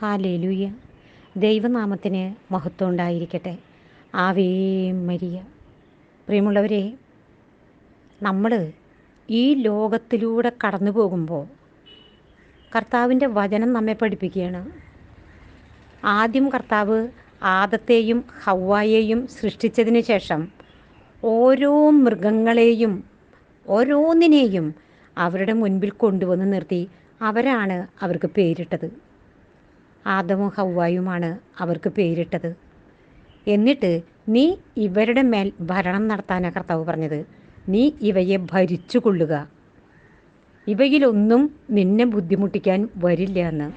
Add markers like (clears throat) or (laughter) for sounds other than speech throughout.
Hallelujah. ദൈവനാമത്തിന് മഹത്വം ഉണ്ടായിരിക്കട്ടെ. Ave Maria. പ്രിയമുള്ളവരെ നമ്മൾ ഈ ലോകത്തിലൂടെ കടന്നു പോകുമ്പോൾ കർത്താവിന്റെ വചനം നമ്മെ പഠിപ്പിക്കുകയാണ്. ആദ്യം കർത്താവ് ആദത്തെയും ഹവ്വായെയും സൃഷ്ടിച്ചതിന് ശേഷം ഓരോ മൃഗങ്ങളെയും ഓരോന്നിനെയും അവരുടെ മുൻപിൽ കൊണ്ടുവന്ന് നിർത്തി അവരാണ് അവർക്ക് പേരിട്ടത്. ആദമും ഹൗവായുമാണ് അവർക്ക് പേരിട്ടത്. എന്നിട്ട് നീ ഇവരുടെ മേൽ ഭരണം നടത്താനാണ് കർത്താവ് പറഞ്ഞത്. നീ ഇവയെ ഭരിച്ചു കൊള്ളുക ഇവയിലൊന്നും നിന്നെ ബുദ്ധിമുട്ടിക്കാൻ വരില്ല എന്ന്.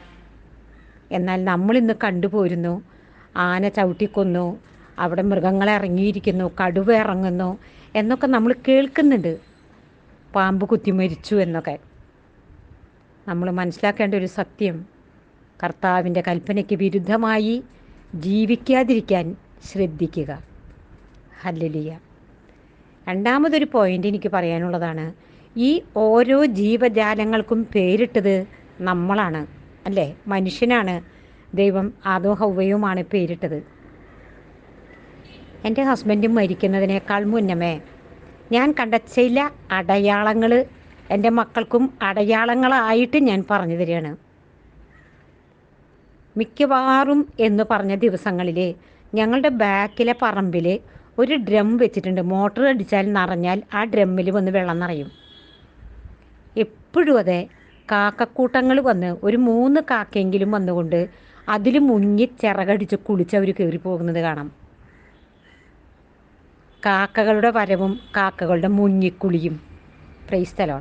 എന്നാൽ നമ്മളിന്ന് കണ്ടുപോരുന്നു. ആന ചവിട്ടിക്കൊന്നു അവിടെ മൃഗങ്ങളെ ഇറങ്ങിയിരിക്കുന്നു കടുവ ഇറങ്ങുന്നു എന്നൊക്കെ നമ്മൾ കേൾക്കുന്നുണ്ട്. പാമ്പ് കുത്തി മരിച്ചു എന്നൊക്കെ. നമ്മൾ മനസ്സിലാക്കേണ്ട ഒരു സത്യം കർത്താവിന്റെ കൽപ്പനയ്ക്ക് വിരുദ്ധമായി ജീവിക്കാതിരിക്കാൻ ശ്രദ്ധിക്കുക. ഹല്ലലിയ. രണ്ടാമതൊരു പോയിന്റ് എനിക്ക് പറയാനുള്ളതാണ് ഈ ഓരോ ജീവജാലങ്ങൾക്കും പേരിട്ടത് നമ്മളാണ് അല്ലേ? മനുഷ്യനാണ് ദൈവം ആദോ ഹൗവയുമാണ് പേരിട്ടത്. എന്റെ ഹസ്ബൻഡ് മരിക്കുന്നതിനേക്കാൾ മുന്നമേ ഞാൻ കണ്ട ചില അടയാളങ്ങൾ എന്റെ മക്കൾക്കും അടയാളങ്ങളായിട്ട് ഞാൻ പറഞ്ഞു തരികയാണ്. മിക്കവാറും എന്ന് പറഞ്ഞ ദിവസങ്ങളിൽ ഞങ്ങളുടെ ബാക്കിലെ പറമ്പിൽ ഒരു ഡ്രം വെച്ചിട്ടുണ്ട്. മോട്ടർ അടിച്ചാൽ നിറഞ്ഞാൽ ആ ഡ്രമ്മിൽ വന്ന് വെള്ളം നിറയും. എപ്പോഴും അതെ കാക്കക്കൂട്ടങ്ങൾ വന്ന് ഒരു മൂന്ന് കാക്കയെങ്കിലും വന്നുകൊണ്ട് അതിൽ മുങ്ങി ചിറകടിച്ച് കുളിച്ച് അവർ കയറി പോകുന്നത് കാണാം. കാക്കകളുടെ വരവും കാക്കകളുടെ മുങ്ങിക്കുളിയും. പ്രൈസ്തലോ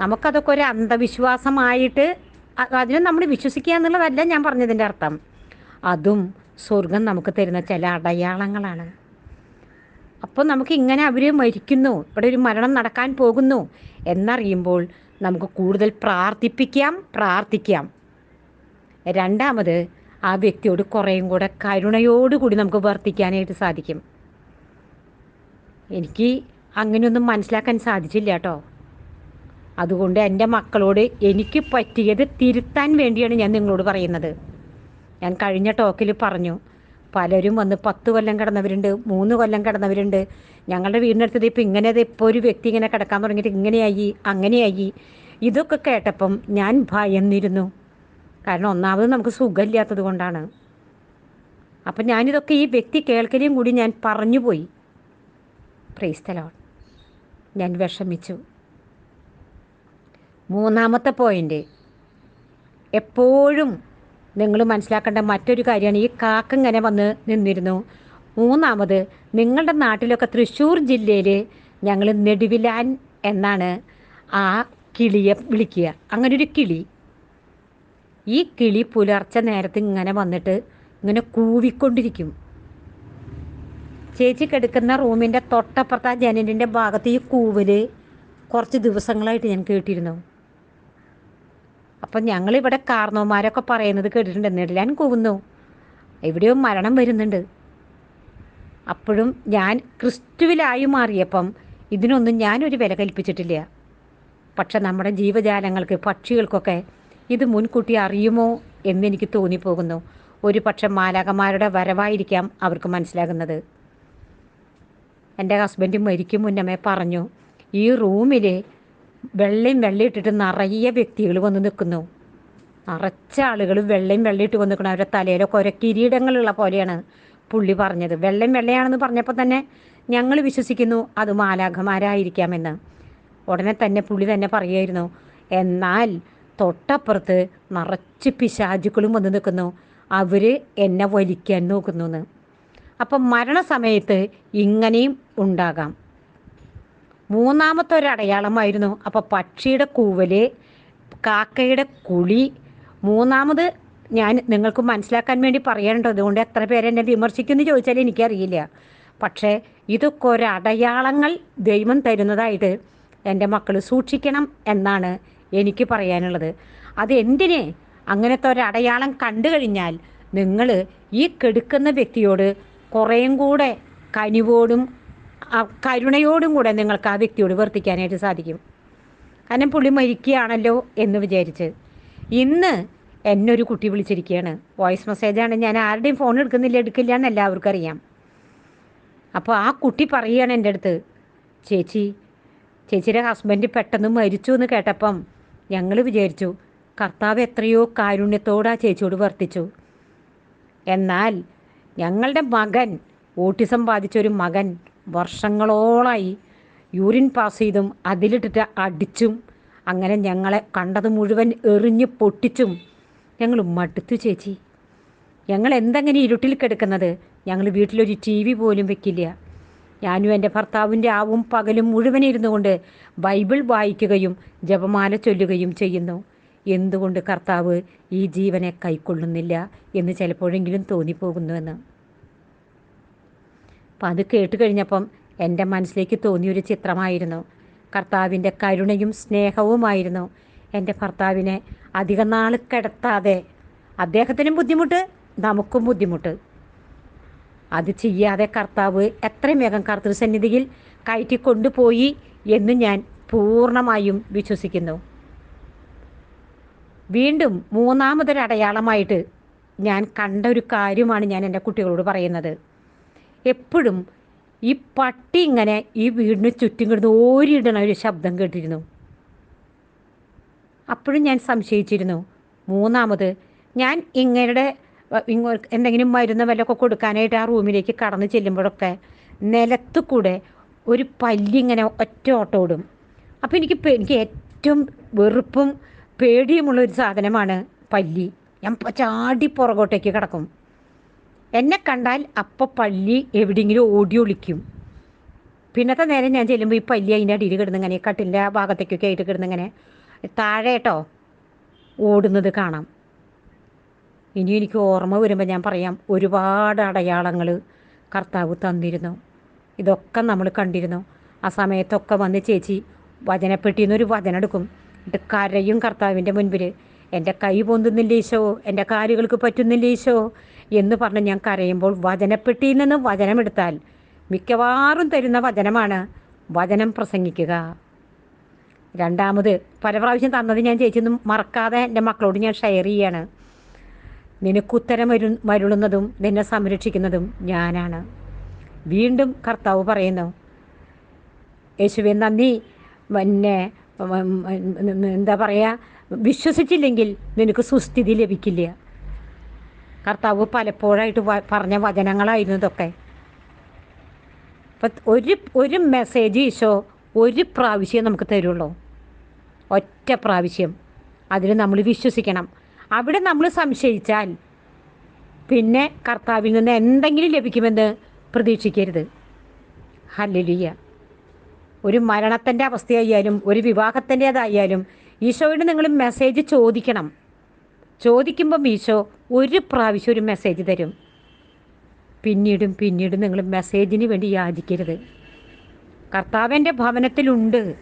നമുക്കതൊക്കെ ഒരു അന്ധവിശ്വാസമായിട്ട് അതിനെ നമ്മൾ വിശ്വസിക്കുക എന്നുള്ളതല്ല ഞാൻ പറഞ്ഞതിന്റെ അർത്ഥം. അതും സ്വർഗം നമുക്ക് തരുന്ന ചില അടയാളങ്ങളാണ്. അപ്പോൾ നമുക്ക് ഇങ്ങനെ അവർ മരിക്കുന്നു ഇവിടെ ഒരു മരണം നടക്കാൻ പോകുന്നു എന്നറിയുമ്പോൾ നമുക്ക് കൂടുതൽ പ്രാർത്ഥിപ്പിക്കാം പ്രാർത്ഥിക്കാം. രണ്ടാമത് ആ വ്യക്തിയോട് കുറേയും കൂടെ കരുണയോടുകൂടി നമുക്ക് വർത്തിക്കാനായിട്ട് സാധിക്കും. എനിക്ക് അങ്ങനെയൊന്നും മനസ്സിലാക്കാൻ സാധിച്ചില്ല കേട്ടോ. അതുകൊണ്ട് എന്റെ മക്കളോട് എനിക്ക് പറ്റിയത് തിരുത്താൻ വേണ്ടിയാണ് ഞാൻ നിങ്ങളോട് പറയുന്നത്. ഞാൻ കഴിഞ്ഞ ടോക്കിൽ പറഞ്ഞു പലരും വന്ന് പത്ത് കൊല്ലം കിടന്നവരുണ്ട് മൂന്ന് കൊല്ലം കിടന്നവരുണ്ട്. ഞങ്ങളുടെ വീടിനടുത്തത് ഇപ്പം ഇങ്ങനെ ഇപ്പോൾ ഒരു വ്യക്തി ഇങ്ങനെ കിടക്കാൻ തുടങ്ങിയിട്ട് ഇങ്ങനെയായി അങ്ങനെയായി. ഇതൊക്കെ കേട്ടപ്പം ഞാൻ ഭയന്നിരുന്നു. കാരണം ഒന്നാമത് നമുക്ക് സുഖമില്ലാത്തത് കൊണ്ടാണ്. അപ്പം ഞാനിതൊക്കെ ഈ വ്യക്തി കേൾക്കലും കൂടി ഞാൻ പറഞ്ഞു പോയി. പ്രൈസ്തലോൺ ഞാൻ വിഷമിച്ചു. മൂന്നാമത്തെ പോയിന്റ് എപ്പോഴും നിങ്ങൾ മനസ്സിലാക്കേണ്ട മറ്റൊരു കാര്യമാണ് ഈ കാക്ക ഇങ്ങനെ വന്ന് നിന്നിരുന്നു. മൂന്നാമത് നിങ്ങളുടെ നാട്ടിലൊക്കെ തൃശ്ശൂർ ജില്ലയിൽ ഞങ്ങൾ നെടുവിലാൻ എന്നാണ് ആ കിളിയെ വിളിക്കുക. അങ്ങനെ ഒരു കിളി. ഈ കിളി പുലർച്ചെ നേരത്ത് ഇങ്ങനെ വന്നിട്ട് ഇങ്ങനെ കൂവിക്കൊണ്ടിരിക്കും. ചേച്ചി കിടക്കുന്ന റൂമിന്റെ തൊട്ടപ്പുറത്ത് ആ ജനലിന്റെ ഭാഗത്ത് ഈ കൂവൽ കുറച്ച് ദിവസങ്ങളായിട്ട് ഞാൻ കേട്ടിരുന്നു. അപ്പം ഞങ്ങളിവിടെ കാർന്നോമാരൊക്കെ പറയുന്നത് കേട്ടിട്ടുണ്ട് നെടിലാൻ കൂവുന്നു. എവിടെയോ മരണം വരുന്നുണ്ട്. അപ്പോഴും ഞാൻ ക്രിസ്തുവിലായി മാറിയപ്പം ഇതിനൊന്നും ഞാനൊരു വില കൽപ്പിച്ചിട്ടില്ല. പക്ഷെ നമ്മുടെ ജീവജാലങ്ങൾക്ക് പക്ഷികൾക്കൊക്കെ ഇത് മുൻകൂട്ടി അറിയുമോ എന്നെനിക്ക് തോന്നിപ്പോകുന്നു. ഒരു പക്ഷെ മാലാകന്മാരുടെ വരവായിരിക്കാം അവർക്ക് മനസ്സിലാകുന്നത്. എന്റെ ഹസ്ബൻഡ് മരിക്കും മുന്നമേ പറഞ്ഞു ഈ റൂമിൽ വെള്ളയും വെള്ളയിട്ടിട്ട് നിറയെ വ്യക്തികൾ വന്ന് നിൽക്കുന്നു. നിറച്ച ആളുകൾ വെള്ളയും വെള്ളയിട്ട് വന്ന് നിൽക്കണം അവരുടെ തലയിലൊക്കെ ഓരോ കിരീടങ്ങളുള്ള പോലെയാണ് പുള്ളി പറഞ്ഞത്. വെള്ളയും വെള്ളയാണെന്ന് പറഞ്ഞപ്പോൾ തന്നെ ഞങ്ങൾ വിശ്വസിക്കുന്നു അത് മാലാഖമാരായിരിക്കാമെന്ന്. ഉടനെ തന്നെ പുള്ളി തന്നെ പറയുമായിരുന്നു എന്നാൽ തൊട്ടപ്പുറത്ത് നിറച്ച് പിശാചുക്കളും വന്ന് നിൽക്കുന്നു. അവർ എന്നെ വലിക്കാൻ നോക്കുന്നു എന്ന് അപ്പം മരണസമയത്ത് ഇങ്ങനെയും ഉണ്ടാകാം. മൂന്നാമത്തെ ഒരു അടയാളമായിരുന്നു അപ്പോൾ പക്ഷിയുടെ കൂവൽ കാക്കയുടെ കുളി മൂന്നാമത് ഞാൻ നിങ്ങൾക്ക് മനസ്സിലാക്കാൻ വേണ്ടി പറയേണ്ടത് അതുകൊണ്ട് എത്ര പേരെ എന്നെ വിമർശിക്കുമെന്ന് ചോദിച്ചാൽ എനിക്കറിയില്ല. പക്ഷേ ഇതൊക്കെ ഒരു അടയാളങ്ങൾ ദൈവം തരുന്നതായിട്ട് എന്റെ മക്കൾ സൂക്ഷിക്കണം എന്നാണ് എനിക്ക് പറയാനുള്ളത്. അത് എന്തിനെ? അങ്ങനത്തെ ഒരു അടയാളം കണ്ടു കഴിഞ്ഞാൽ നിങ്ങൾ ഈ കെടുക്കുന്ന വ്യക്തിയോട് കുറേയും കൂടെ കനിവോടും കരുണയോടും കൂടെ നിങ്ങൾക്ക് ആ വ്യക്തിയോട് വർത്തിക്കാനായിട്ട് സാധിക്കും. കാരണം പുള്ളി മരിക്കുകയാണല്ലോ എന്ന് വിചാരിച്ച്. ഇന്ന് എന്നൊരു കുട്ടി വിളിച്ചിരിക്കുകയാണ്. വോയിസ് മെസ്സേജാണ്. ഞാൻ ആരുടെയും ഫോൺ എടുക്കുന്നില്ല എടുക്കില്ല എന്ന് എല്ലാവർക്കും അറിയാം. അപ്പോൾ ആ കുട്ടി പറയുകയാണ് എന്റെ അടുത്ത് ചേച്ചി ചേച്ചിയുടെ ഹസ്ബൻഡ് പെട്ടെന്ന് മരിച്ചു എന്ന് കേട്ടപ്പം ഞങ്ങൾ വിചാരിച്ചു കർത്താവ് എത്രയോ കാരുണ്യത്തോടെ ആ ചേച്ചിയോട് വർത്തിച്ചു. എന്നാൽ ഞങ്ങളുടെ മകൻ ഓട്ടിസം ബാധിച്ചൊരു മകൻ വർഷങ്ങളോളായി യൂറിൻ പാസ് ചെയ്തും അതിലിട്ടിട്ട് അടിച്ചും അങ്ങനെ ഞങ്ങളെ കണ്ടത് മുഴുവൻ എറിഞ്ഞ് പൊട്ടിച്ചും ഞങ്ങൾ മടുത്തു ചേച്ചി. ഞങ്ങൾ എന്തെങ്ങനെ ഇരുട്ടിൽ കിടക്കുന്നത്? ഞങ്ങൾ വീട്ടിലൊരു ടി വി പോലും വെക്കില്ല. ഞാനും എന്റെ ഭർത്താവിന്റെ ആവും പകലും മുഴുവൻ ഇരുന്നു കൊണ്ട് ബൈബിൾ വായിക്കുകയും ജപമാല ചൊല്ലുകയും ചെയ്യുന്നു. എന്തുകൊണ്ട് കർത്താവ് ഈ ജീവനെ കൈക്കൊള്ളുന്നില്ല എന്ന് ചിലപ്പോഴെങ്കിലും തോന്നിപ്പോകുന്നുവെന്ന്. അപ്പം അത് കേട്ട് കഴിഞ്ഞപ്പം എന്റെ മനസ്സിലേക്ക് തോന്നിയൊരു ചിത്രമായിരുന്നു. കർത്താവിന്റെ കരുണയും സ്നേഹവുമായിരുന്നു. എന്റെ ഭർത്താവിനെ അധിക നാൾ കിടത്താതെ അദ്ദേഹത്തിനും ബുദ്ധിമുട്ട് നമുക്കും ബുദ്ധിമുട്ട്. അത് ചെയ്യാതെ കർത്താവ് എത്രയും വേഗം കർത്തൃസന്നിധിയിൽ കയറ്റി കൊണ്ടുപോയി എന്ന് ഞാൻ പൂർണമായും വിശ്വസിക്കുന്നു. വീണ്ടും മൂന്നാമതൊരു അടയാളമായിട്ട് ഞാൻ കണ്ട ഒരു കാര്യമാണ് ഞാൻ എന്റെ കുട്ടികളോട് പറയുന്നത്. എപ്പോഴും ഈ പട്ടി ഇങ്ങനെ ഈ വീടിന് ചുറ്റും കിടന്ന് ഓരിയിടണ ഒരു ശബ്ദം കേട്ടിരുന്നു. അപ്പോഴും ഞാൻ സംശയിച്ചിരുന്നു. മൂന്നാമത് ഞാൻ ഇങ്ങനെ ഇങ്ങോ എന്തെങ്കിലും മരുന്ന് വല്ലതൊക്കെ കൊടുക്കാനായിട്ട് ആ റൂമിലേക്ക് കടന്നു ചെല്ലുമ്പോഴൊക്കെ നിലത്ത് കൂടെ ഒരു പല്ലിങ്ങനെ ഒറ്റ ഓട്ടോടും അപ്പോൾ എനിക്ക് എനിക്ക് ഏറ്റവും വെറുപ്പും പേടിയുമുള്ള ഒരു സാധനമാണ് പല്ലി. ഞാൻ ചാടി പുറകോട്ടേക്ക് കിടക്കും. എന്നെ കണ്ടാൽ അപ്പോൾ പള്ളി എവിടെയെങ്കിലും ഓടി ഒളിക്കും. പിന്നത്തെ നേരം ഞാൻ ചെല്ലുമ്പോൾ ഈ പല്ലി അതിന്റെ അടിയിൽ കിടന്നിങ്ങനെ കട്ടിന്റെ ഭാഗത്തേക്കൊക്കെ ആയിട്ട് കിടന്നിങ്ങനെ താഴെ കേട്ടോ ഓടുന്നത് കാണാം. ഇനി എനിക്ക് ഓർമ്മ വരുമ്പോൾ ഞാൻ പറയാം ഒരുപാട് അടയാളങ്ങൾ കർത്താവ് തന്നിരുന്നു. ഇതൊക്കെ നമ്മൾ കണ്ടിരുന്നു. ആ സമയത്തൊക്കെ വന്ന് ചേച്ചി വചനപ്പെട്ടിയിൽ നിന്നൊരു വചനം എടുക്കും. എന്നിട്ട് കരയും കർത്താവിന്റെ മുൻപിൽ എന്റെ കൈ പൊന്തുന്നില്ല ഈശോ? എന്റെ കാലുകൾക്ക് പറ്റുന്നില്ല ഈശോ? എന്ന് പറഞ്ഞ് ഞാൻ കരയുമ്പോൾ വചനപ്പെട്ടിയിൽ നിന്ന് വചനമെടുത്താൽ മിക്കവാറും തരുന്ന വചനമാണ് വചനം പ്രസംഗിക്കുക. രണ്ടാമത് പല പ്രാവശ്യം തന്നത് ഞാൻ ചേച്ചിയൊന്നും മറക്കാതെ എന്റെ മക്കളോട് ഞാൻ ഷെയർ ചെയ്യാണ്. നിനക്കുത്തരം വരു മരുളുന്നതും നിന്നെ സംരക്ഷിക്കുന്നതും ഞാനാണ്. വീണ്ടും കർത്താവ് പറയുന്നു യേശുവെ നന്ദി. പിന്നെ എന്താ പറയുക വിശ്വസിച്ചില്ലെങ്കിൽ നിനക്ക് സുസ്ഥിതി ലഭിക്കില്ല. കർത്താവ് പലപ്പോഴായിട്ട് പറഞ്ഞ വചനങ്ങളായിരുന്നു ഇതൊക്കെ. അപ്പം ഒരു ഒരു മെസ്സേജ് ഈശോ ഒരു പ്രാവശ്യം നമുക്ക് തരുള്ളൂ. ഒറ്റ പ്രാവശ്യം. അതിൽ നമ്മൾ വിശ്വസിക്കണം. അവിടെ നമ്മൾ സംശയിച്ചാൽ പിന്നെ കർത്താവിൽ നിന്ന് എന്തെങ്കിലും ലഭിക്കുമെന്ന് പ്രതീക്ഷിക്കരുത്. ഹല്ലിയ ഒരു മരണത്തിന്റെ അവസ്ഥയായാലും ഒരു വിവാഹത്തിന്റേതായാലും ഈശോയോട് നിങ്ങൾ മെസ്സേജ് ചോദിക്കണം. ചോദിക്കുമ്പം ഈശോ ഒരു പ്രാവശ്യം ഒരു മെസ്സേജ് തരും. പിന്നീടും പിന്നീടും നിങ്ങൾ മെസ്സേജിന് വേണ്ടി യാചിക്കരുത്. കർത്താവിന്റെ ഭവനത്തിലുണ്ട്.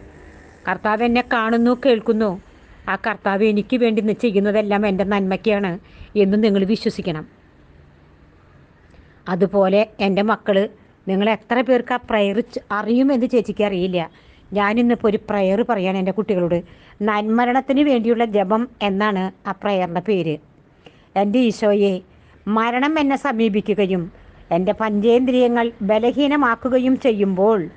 കർത്താവ് എന്നെ കാണുന്നു കേൾക്കുന്നു. ആ കർത്താവ് എനിക്ക് വേണ്ടി ചെയ്യുന്നതെല്ലാം എന്റെ നന്മയ്ക്കാണ് എന്ന് നിങ്ങൾ വിശ്വസിക്കണം. അതുപോലെ എന്റെ മക്കൾ നിങ്ങൾ എത്ര പേർക്ക് ആ പ്രയർ അറിയുമെന്ന് ചേച്ചിക്ക് അറിയില്ല. ഞാനിന്നിപ്പോൾ ഒരു പ്രയർ പറയാണ് എന്റെ കുട്ടികളോട്. നന്മരണത്തിന് വേണ്ടിയുള്ള ജപം എന്നാണ് ആ പ്രയറിന്റെ പേര്. എന്റെ ഈശോയെ മരണം എന്നെ സമീപിക്കുകയും എന്റെ പഞ്ചേന്ദ്രിയങ്ങൾ ബലഹീനമാക്കുകയും ചെയ്യുമ്പോൾ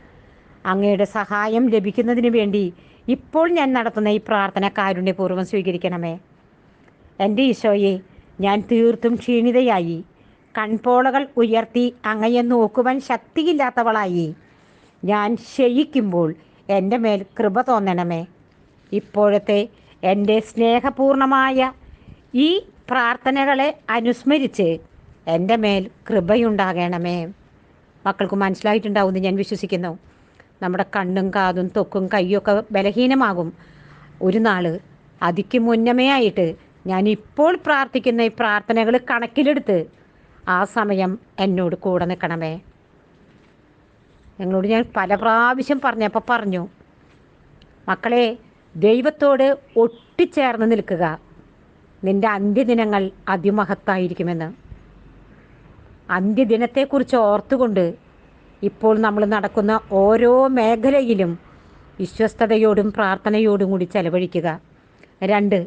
അങ്ങയുടെ സഹായം ലഭിക്കുന്നതിന് വേണ്ടി ഇപ്പോൾ ഞാൻ നടത്തുന്ന ഈ പ്രാർത്ഥന കാരുണ്യപൂർവം സ്വീകരിക്കണമേ. എന്റെ ഈശോയെ ഞാൻ തീർത്തും ക്ഷീണിതയായി. കൺപോളകൾ ഉയർത്തി അങ്ങയെ നോക്കുവാൻ ശക്തിയില്ലാത്തവളായി. ഞാൻ ക്ഷയിക്കുമ്പോൾ എന്റെ മേൽ കൃപ തോന്നണമേ. ഇപ്പോഴത്തെ എന്റെ സ്നേഹപൂർണമായ ഈ പ്രാർത്ഥനകളെ അനുസ്മരിച്ച് എന്റെ മേൽ കൃപയുണ്ടാകണമേ. മക്കൾക്ക് മനസ്സിലായിട്ടുണ്ടാവുമെന്ന് ഞാൻ വിശ്വസിക്കുന്നു. നമ്മുടെ കണ്ണും കാതും തൊക്കും കൈയൊക്കെ ബലഹീനമാകും. ഒരു നാൾ അതിക്ക് മുന്നമേ ആയിട്ട് ഞാൻ ഇപ്പോൾ പ്രാർത്ഥിക്കുന്ന ഈ പ്രാർത്ഥനകൾ കണക്കിലെടുത്ത് ആ സമയം എന്നോട് കൂടെ നിൽക്കണമേ. നിങ്ങളോട് ഞാൻ പല പ്രാവശ്യം പറഞ്ഞപ്പോൾ പറഞ്ഞു മക്കളെ ദൈവത്തോട് ഒട്ടിച്ചേർന്ന് നിൽക്കുക. നിന്റെ അന്ത്യദിനങ്ങൾ അതിമഹത്തായിരിക്കുമെന്ന്. അന്ത്യദിനത്തെക്കുറിച്ച് ഓർത്തുകൊണ്ട് ഇപ്പോൾ നമ്മൾ നടക്കുന്ന ഓരോ മേഖലയിലും വിശ്വസ്തയോടും പ്രാർത്ഥനയോടും കൂടി ചെലവഴിക്കുക. രണ്ട്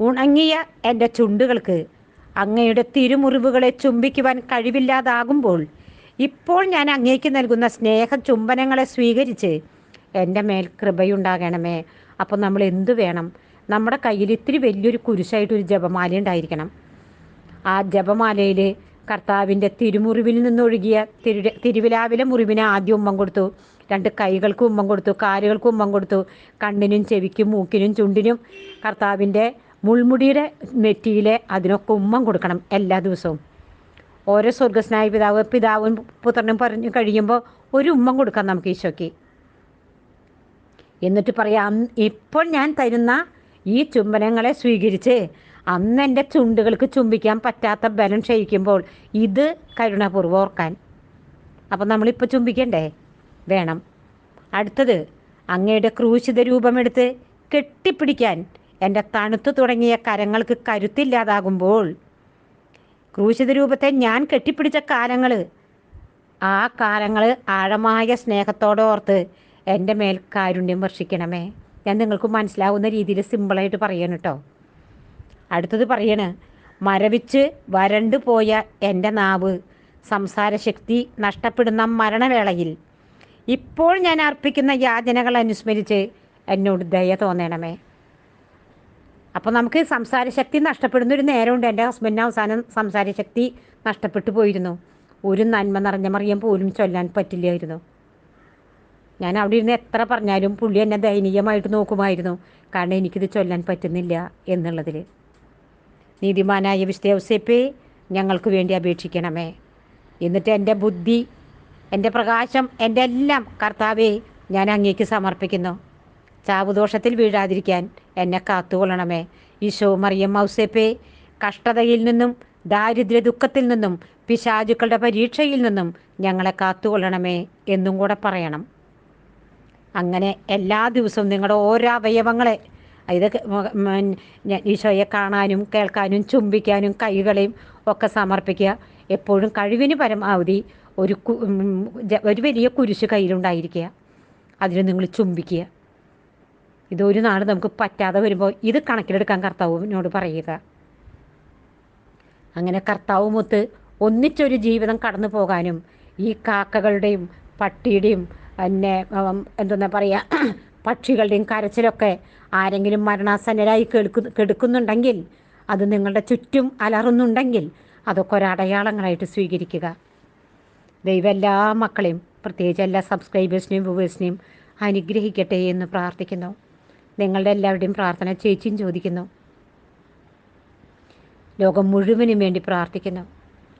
ഉണങ്ങിയ എന്റെ ചുണ്ടുകൾക്ക് അങ്ങയുടെ തിരുമുറിവുകളെ ചുംബിക്കുവാൻ കഴിവില്ലാതാകുമ്പോൾ ഇപ്പോൾ ഞാൻ അങ്ങേക്ക് നൽകുന്ന സ്നേഹ ചുംബനങ്ങളെ സ്വീകരിച്ച് എന്റെ മേൽ കൃപയുണ്ടാകണമേ. അപ്പോൾ നമ്മൾ എന്തു വേണം? നമ്മുടെ കയ്യിൽ ഇത്തിരി വലിയൊരു കുരിശായിട്ടൊരു ജപമാല ഉണ്ടായിരിക്കണം. ആ ജപമാലയിൽ കർത്താവിന്റെ തിരുമുറിവിൽ നിന്നൊഴുകിയ തിരു തിരുവിലാവിലെ മുറിവിന് ആദ്യം ഉമ്മം കൊടുത്തു. രണ്ട് കൈകൾക്ക് ഉമ്മം കൊടുത്തു. കാലുകൾക്ക് ഉമ്മം കൊടുത്തു. കണ്ണിനും ചെവിക്കും മൂക്കിനും ചുണ്ടിനും കർത്താവിന്റെ മുൾമുടിയുടെ നെറ്റിയിലെ അതിനൊക്കെ ഉമ്മം കൊടുക്കണം എല്ലാ ദിവസവും. ഓരോ സ്വർഗസ്നായ പിതാവ് പിതാവും പുത്രനും പറഞ്ഞു കഴിയുമ്പോൾ ഒരു ഉമ്മം കൊടുക്കാം നമുക്ക് ഈശോയ്ക്ക്. എന്നിട്ട് പറയാം ഇപ്പോൾ ഞാൻ തരുന്ന ഈ ചുംബനങ്ങളെ സ്വീകരിച്ച് അന്ന് എന്റെ ചുണ്ടുകൾക്ക് ചുംബിക്കാൻ പറ്റാത്ത ബലം ക്ഷയിക്കുമ്പോൾ ഇത് കരുണപൂർവം ഓർക്കാൻ. അപ്പം നമ്മളിപ്പോൾ ചുംബിക്കണ്ടേ? വേണം. അടുത്തത് അങ്ങയുടെ ക്രൂശിത രൂപമെടുത്ത് കെട്ടിപ്പിടിക്കാൻ എന്റെ തണുത്തു തുടങ്ങിയ കരങ്ങൾക്ക് കരുത്തില്ലാതാകുമ്പോൾ ക്രൂശിത രൂപത്തെ ഞാൻ കെട്ടിപ്പിടിച്ച കാലങ്ങൾ ആ കാലങ്ങൾ ആഴമായ സ്നേഹത്തോടോർത്ത് എന്റെ മേൽ കാരുണ്യം വർഷിക്കണമേ. ഞാൻ നിങ്ങൾക്ക് മനസ്സിലാവുന്ന രീതിയിൽ സിമ്പിളായിട്ട് പറയണം കേട്ടോ അടുത്തത് പറയണ് മരവിച്ച് വരണ്ടു പോയ എന്റെ നാവ് സംസാരശക്തി നഷ്ടപ്പെടുന്ന മരണവേളയിൽ ഇപ്പോൾ ഞാൻ അർപ്പിക്കുന്ന യാചനകൾ അനുസ്മരിച്ച് എന്നോട് ദയ തോന്നണമേ. അപ്പോൾ നമുക്ക് സംസാരശക്തി നഷ്ടപ്പെടുന്ന ഒരു നേരമുണ്ട്. എന്റെ ഹസ്ബൻഡിന് അവസാനം സംസാര ശക്തി നഷ്ടപ്പെട്ടു പോയിരുന്നു. ഒരു നന്മ നിറഞ്ഞ മറിയം പോലും ചൊല്ലാൻ പറ്റില്ലായിരുന്നു. ഞാൻ അവിടെ ഇരുന്ന് എത്ര പറഞ്ഞാലും പുള്ളി എന്നെ ദയനീയമായിട്ട് നോക്കുമായിരുന്നു. കാരണം എനിക്കിത് ചൊല്ലാൻ പറ്റുന്നില്ല എന്നുള്ളതിൽ നീതിമാനായ വിശ്വസേപ്പേ ഞങ്ങൾക്ക് വേണ്ടി അപേക്ഷിക്കണമേ. എന്നിട്ട് എന്റെ ബുദ്ധി എന്റെ പ്രകാശം എന്റെ എല്ലാം കർത്താവേ ഞാൻ അങ്ങേക്ക് സമർപ്പിക്കുന്നു. ചാവുദോഷത്തിൽ വീഴാതിരിക്കാൻ എന്നെ കാത്തുകൊള്ളണമേ. ഈശോ മറിയം മൗസേപ്പേ കഷ്ടതയിൽ നിന്നും ദാരിദ്ര്യ ദുഃഖത്തിൽ നിന്നും പിശാചുക്കളുടെ പരീക്ഷയിൽ നിന്നും ഞങ്ങളെ കാത്തുകൊള്ളണമേ എന്നും കൂടെ പറയണം. അങ്ങനെ എല്ലാ ദിവസവും നിങ്ങളുടെ ഓരോ അവയവങ്ങളെ ഇത് ഈശോയെ കാണാനും കേൾക്കാനും ചുംബിക്കാനും കൈകളെയും ഒക്കെ സമർപ്പിക്കുക. എപ്പോഴും കഴിവിന് പരമാവധി ഒരു ഒരു വലിയ കുരിശ് കയ്യിലുണ്ടായിരിക്കുക. അതിന് നിങ്ങൾ ചുംബിക്കുക. ഇതൊരു നാൾ നമുക്ക് പറ്റാതെ വരുമ്പോൾ ഇത് കണക്കിലെടുക്കാൻ കർത്താവിനോട് പറയുക. അങ്ങനെ കർത്താവുമൊത്ത് ഒന്നിച്ചൊരു ജീവിതം കടന്നു പോകാനും ഈ കാക്കകളുടെയും പട്ടിയുടെയും പിന്നെ എന്തെന്നാ പറയുക (clears throat) പക്ഷികളുടെയും കരച്ചിലൊക്കെ ആരെങ്കിലും മരണാസന്നരായി കേൾക്കു കെടുക്കുന്നുണ്ടെങ്കിൽ അത് നിങ്ങളുടെ ചുറ്റും അലറുന്നുണ്ടെങ്കിൽ അതൊക്കെ ഒരടയാളങ്ങളായിട്ട് സ്വീകരിക്കുക. ദൈവം എല്ലാ മക്കളെയും പ്രത്യേകിച്ച് എല്ലാ സബ്സ്ക്രൈബേഴ്സിനെയും വ്യൂവേഴ്സിനെയും അനുഗ്രഹിക്കട്ടെ എന്ന് പ്രാർത്ഥിക്കുന്നു. നിങ്ങളുടെ എല്ലാവരുടെയും പ്രാർത്ഥന ചേച്ചിയും ചോദിക്കുന്നു. ലോകം മുഴുവനും വേണ്ടി പ്രാർത്ഥിക്കുന്നു.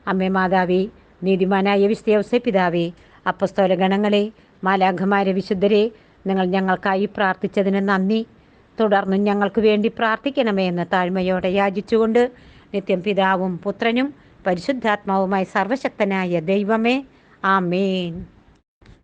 അമ്മേ മാതാവേ നീതിമാനായ വിസ്തവസ പിതാവേ അപ്പസ്തോല ഗണങ്ങളെ മാലാഖമാരെ വിശുദ്ധരെ നിങ്ങൾ ഞങ്ങൾക്കായി പ്രാർത്ഥിച്ചതിന് നന്ദി. തുടർന്നും ഞങ്ങൾക്ക് വേണ്ടി പ്രാർത്ഥിക്കണമേ എന്ന് താഴ്മയോടെ യാചിച്ചുകൊണ്ട് നിത്യം പിതാവും പുത്രനും പരിശുദ്ധാത്മാവുമായി സർവശക്തനായ ദൈവമേ ആമേൻ.